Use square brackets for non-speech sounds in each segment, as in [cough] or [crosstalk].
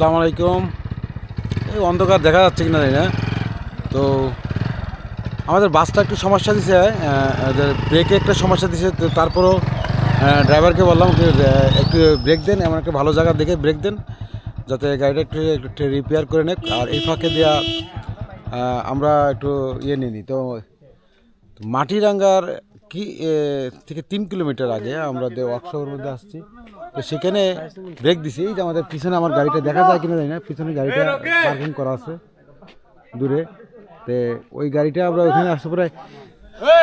আসসালামু আলাইকুম। এই অন্ধকার দেখা যাচ্ছে কিনা জানি না। তো আমাদের বাসটা একটু সমস্যা দিছে ব্রেকে একটা সমস্যা দিছে তারপরও ড্রাইভারকে বললাম একটু ব্রেক দেন, এমন একটা ভালো জায়গা দেখে ব্রেক দেন, যাতে গাড়িটা একটু একটু রিপেয়ার করে নেক, আর এই ফাঁকে দেওয়া আমরা একটু ইয়ে নিই। তো মাটিরাঙ্গার কি থেকে তিন কিলোমিটার আগে আমরা ওয়ার্কশপের মধ্যে আসছি তো সেখানে ব্রেক দিছি। এই যে আমাদের পিছনে আমার গাড়িটা দেখা যায় কিনা জানি না পিছনে গাড়িটা পার্কিং করা আছে দূরে। তো ওই গাড়িটা আমরা ওখানে আসতে পরে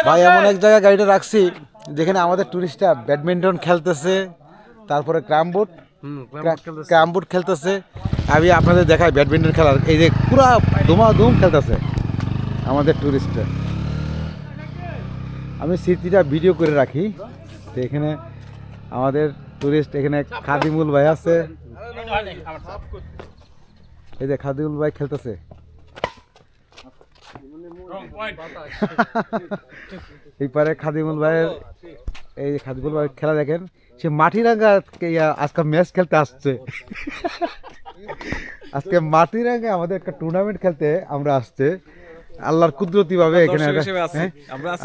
ভাই এমন এক জায়গায় গাড়িটা রাখছি যেখানে আমাদের টুরিস্টরা ব্যাডমিন্টন খেলতেছে তারপরে ক্রাম বোর্ড ক্রাম বোর্ড খেলতেছে। আমি আপনাদের দেখাই ব্যাডমিন্টন খেলার এই যে পুরা ধুমা ধুম খেলতেছে আমাদের টুরিস্টরা আমি স্মৃতিটা ভিডিও করে রাখি। তো এখানে আমাদের টুরিস্ট এখানে খাদিমুল ভাই আছে। এই যে খাদিমুল ভাই খেলতেছে। [laughs] এই পারে খাদিমুল ভাইয়ের এই খাদিমুল ভাই খেলা দেখেন। সে মাটিরাঙ্গা আজকে ম্যাচ খেলতে আসছে। [laughs] আজকে মাটিরাঙ্গা আমাদের একটা টুর্নামেন্ট খেলতে আমরা আসছে। আল্লাহর কুদরতি ভাবে এখানে। হ্যাঁ?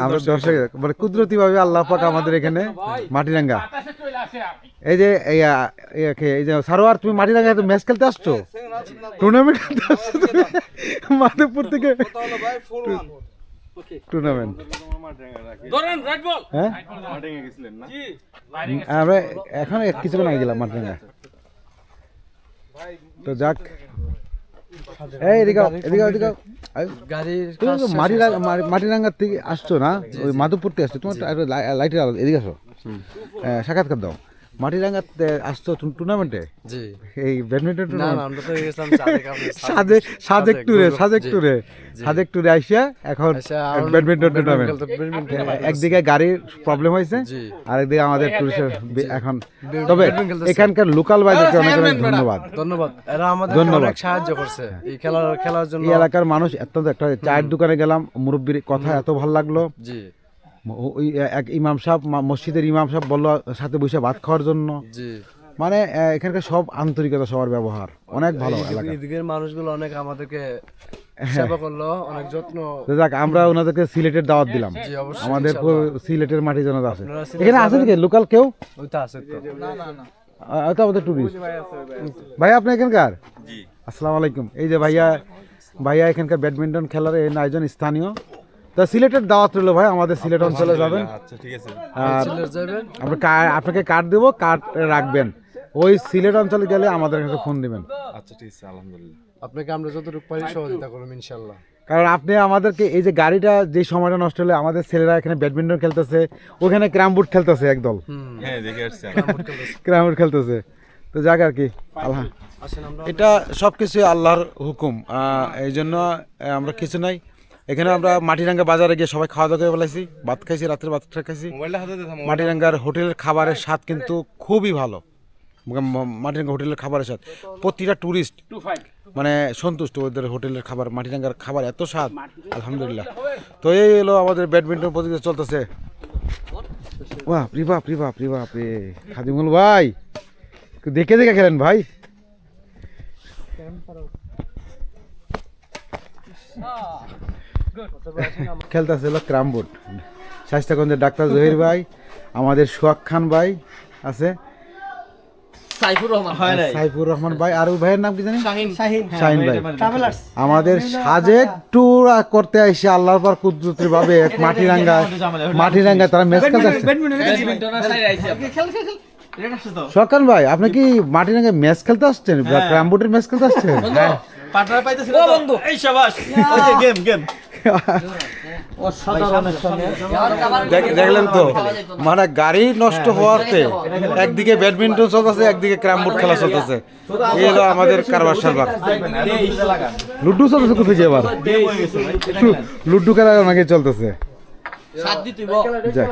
আমরা দর্শক মানে কুদরতি ভাবে আল্লাহ পাক আমাদের এখানে মাটিরাঙ্গা। এই যে এই যে সারোয়ার তুমি মাটিরাঙ্গা ম্যাচ খেলতে আসছো? টুর্নামেন্ট খেলতে আসছো তুমি? মাধবপুর থেকে টুর্নামেন্ট হ্যাঁ? আমরা এখন কিছুক্ষণ আগে গেলাম মাটিরাঙ্গা। তো যাক। এই এদিকে এদিকে মাটিরাঙ্গার থেকে আসছো না? ওই মাধবপুর থেকে আসছো। তোমার লাইটের আলো এদিকে আসো। হ্যাঁ, সাক্ষাৎকার দাও। মাটিরাঙ্গাতে আসছো টুর- টুর্নামেন্টে জি। এই ব্যাডমিন্টন না টুর্নামেন্ট না আমরা তো সাদেক গৌরব, সাজেক জি। ট্যুরে সাজেক ট্যুরে আইসা এখন ব্যাডমিন্টন টুর্নামেন্ট একদিকে গাড়ির প্রবলেম হয়েছে আর একদিকে আমাদের টুরিস্টের এখন তবে এখানকার লোকাল বাইদেরকে অনেক অনেক ধন্যবাদ। ধন্যবাদ। এরা আমাদের অনেক সাহায্য করছে। এই খেলার খেলার জন্য এলাকার মানুষ অত্যন্ত একটা চায়ের দোকানে গেলাম মুরব্বীর কথা এত ভালো লাগল। জি। ওই এক ইমাম সাহেব মসজিদের ইমাম সাহেব বলল সাথে বসে ভাত খাওয়ার জন্য। মানে এখানকার সব আন্তরিকতা সবার ব্যবহার। অনেক ভালো এদিকের মানুষগুলো অনেক আমাদেরকে সেবা করল অনেক যত্ন যাক আমরা ওনাদেরকে সিলেটের দাওয়াত দিলাম। আমাদের সিলেটের মাটি আছে। এখানে আছে নাকি লোকাল কেউ? আছে তো। আমাদের টুরিস্ট ভাই আপনি এখানকার? আসসালামু আলাইকুম। এই যে ভাইয়া ভাইয়া এখানকার ব্যাডমিন্টন খেলার এই একজন স্থানীয়। তা সিলেটের দাওয়াত রইল ভাই আমাদের সিলেট অঞ্চলে যাবেন। আচ্ছা ঠিক আছে। আর আমরা আপনাকে কার্ড দেবো কার্ড রাখবেন। ওই সিলেট অঞ্চলে গেলে আমাদের কাছে ফোন দিবেন। আচ্ছা ঠিক আছে আলহামদুলিল্লাহ। আপনাকে আমরা যতটুকু পারি সহযোগিতা করব ইনশাল্লাহ কারণ আপনি আমাদেরকে এই যে গাড়িটা যে সময়টা নষ্ট হলে আমাদের ছেলেরা এখানে ব্যাডমিন্টন খেলতেছে ওখানে ক্রামবুট খেলতেছে একদল। হ্যাঁ দেখে আসছি ক্রামবুট খেলতেছে। তো যাক আর কি আল্লাহ। এটা সব কিছু আল্লাহর হুকুম এই জন্য আমরা কিছু নাই। এখানে আমরা মাটিরাঙ্গা বাজারে গিয়ে সবাই খাওয়া দাওয়া করে বেলাইছি ভাত খাইছি রাত্রে ভাতটা খাইছি। মাটিরাঙ্গার হোটেলের খাবারের স্বাদ কিন্তু খুবই ভালো। মাটিরাঙ্গা হোটেলের খাবারের স্বাদ। প্রতিটা ট্যুরিস্ট মানে সন্তুষ্ট ওদের হোটেলের খাবার মাটিরাঙ্গার খাবার এত স্বাদ। আলহামদুলিল্লাহ। তো এই এলো আমাদের ব্যাডমিন্টন প্রতিযোগিতা চলতেছে। বাহ রি বাপ রি বাপ রি বাপ রে খাদিমুল ভাই। দেখে দেখে খেলেন ভাই। খেলতেছে হলো ক্রামবোর্ড। স্বাস্থ্যগঞ্জের ডাক্তার জহির ভাই আমাদের সোহাগ খান ভাই আছে। সাইফুর রহমান। ভাই আর ওই ভাইয়ের নাম কি জানি? শাহিন। শাহিন ভাই। আমাদের সাজেক ট্যুর করতে আইসে আল্লাহর পর কুদরতির ভাবে এক মাটিরাঙ্গা মাটিরাঙ্গা তারা ম্যাচ খেলতে সকাল ভাই আপনি কি মাটিরাঙ্গা ম্যাচ খেলতে আসছেন? ক্রামবোর্ডের ম্যাচ খেলতে আসছেন? পার্টনার পাইতেছিল ও বন্ধু। এই শাবাশ গেম গেম। দেখলেন তো? মানে গাড়ি নষ্ট হওয়াতে একদিকে ব্যাডমিন্টন চলতেছে একদিকে ক্রামবোর্ড খেলা চলতেছে। এই হলো আমাদের কারবার সারবার লুডু চলতেছে কোথায় যে এবার লুডু খেলা অনেকে চলতেছে? সাত দিতে যাক।